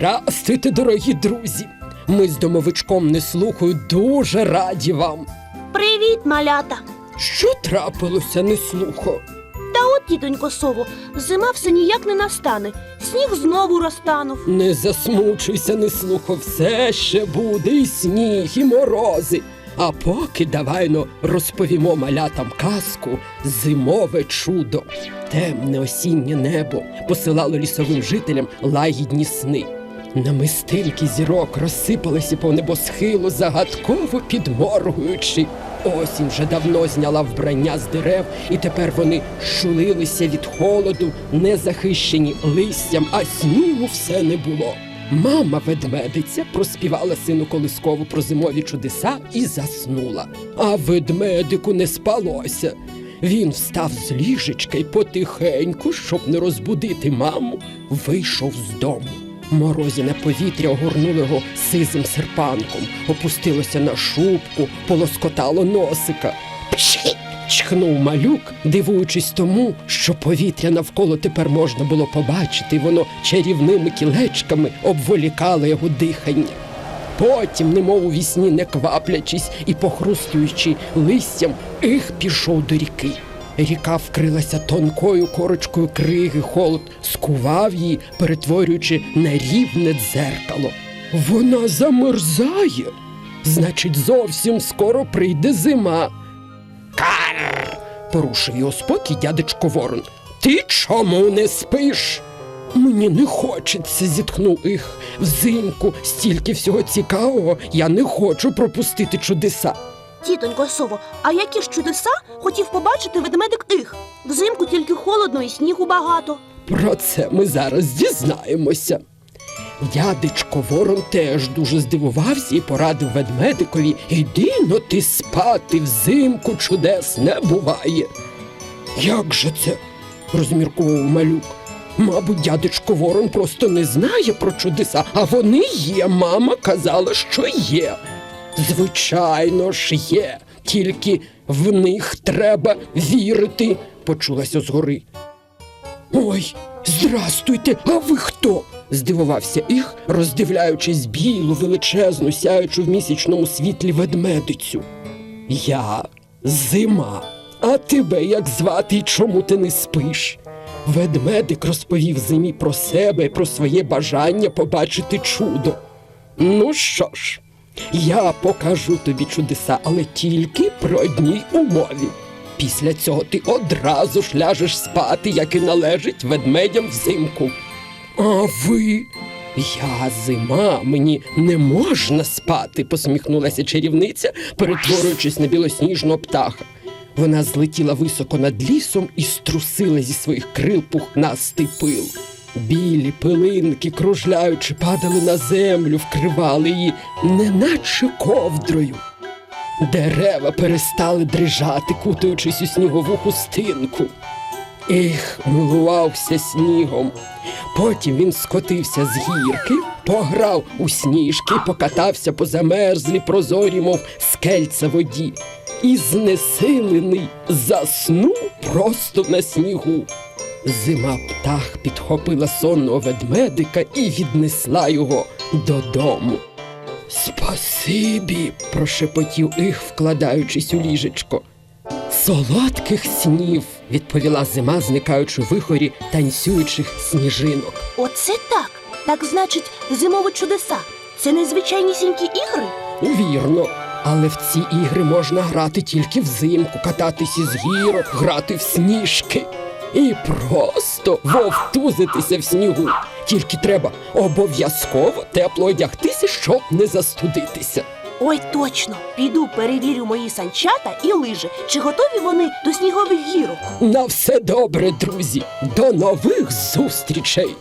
Здрастуйте, дорогі друзі! Ми з домовичком неслухою дуже раді вам. Привіт, малята! Що трапилося неслухо? Та от, тітонько сово, зима все ніяк не настане. Сніг знову розтанув. Не засмучуйся, неслухо, все ще буде і сніг, і морози. А поки давайно розповімо малятам казку Зимове чудо. Темне осіннє небо посилало лісовим жителям лагідні сни. Намистинки зірок розсипалися по небосхилу, загадково підморгуючи. Осінь вже давно зняла вбрання з дерев, і тепер вони шулилися від холоду, не захищені листям, а снігу все не було. Мама ведмедиця проспівала сину колискову про зимові чудеса і заснула. А ведмедику не спалося. Він встав з ліжечка і потихеньку, щоб не розбудити маму, вийшов з дому. Морозяне повітря огорнуло його сизим серпанком, опустилося на шубку, полоскотало носика. Пші! чхнув малюк, дивуючись тому, що повітря навколо тепер можна було побачити, і воно чарівними кілечками обволікало його дихання. Потім, немов у вісні, не кваплячись і похрустуючи листям, їх пішов до ріки. Ріка вкрилася тонкою корочкою криги, холод скував її, перетворюючи на рівне дзеркало. Вона замерзає. Значить, зовсім скоро прийде зима. Кар. порушив його спокій дядечко Ворон. Ти чому не спиш? Мені не хочеться, зітхнув їх. Взимку стільки всього цікавого, я не хочу пропустити чудеса. Тітонько сово, а які ж чудеса хотів побачити ведмедик їх? Взимку тільки холодно і снігу багато. Про це ми зараз дізнаємося. Дядечко Ворон теж дуже здивувався і порадив ведмедикові Іди но ти спати взимку чудес не буває. Як же це? розміркував малюк. Мабуть, дядечко Ворон просто не знає про чудеса, а вони є. Мама казала, що є. Звичайно ж є, тільки в них треба вірити, почулася згори. Ой, здрастуйте, а ви хто? здивувався їх, роздивляючись білу, величезну, сяючу в місячному світлі ведмедицю. Я зима. А тебе як звати і чому ти не спиш? Ведмедик розповів зимі про себе і про своє бажання побачити чудо. Ну що ж, я покажу тобі чудеса, але тільки при одній умові. Після цього ти одразу ж ляжеш спати, як і належить ведмедям взимку. А ви? Я зима, мені не можна спати, посміхнулася чарівниця, перетворюючись на білосніжного птаха. Вона злетіла високо над лісом і струсила зі своїх крил пухнастий пил. Білі пилинки, кружляючи, падали на землю, вкривали її, неначе ковдрою. Дерева перестали дрижати, кутаючись у снігову хустинку. Ех, милувався снігом. Потім він скотився з гірки, пограв у сніжки, покатався по замерзлій прозорі, мов скельця воді, і знесилений заснув просто на снігу. Зима птах підхопила сонного ведмедика і віднесла його додому. Спасибі, прошепотів їх, вкладаючись у ліжечко. Солодких снів, відповіла зима, зникаючи в вихорі танцюючих сніжинок. Оце так. Так значить, зимові чудеса. Це незвичайнісінькі ігри? Вірно. Але в ці ігри можна грати тільки взимку, кататись із гірок, грати в сніжки. І просто вовтузитися в снігу. Тільки треба обов'язково тепло одягтися, щоб не застудитися. Ой, точно. Піду перевірю мої санчата і лижи, чи готові вони до снігових гірок. На все добре, друзі. До нових зустрічей!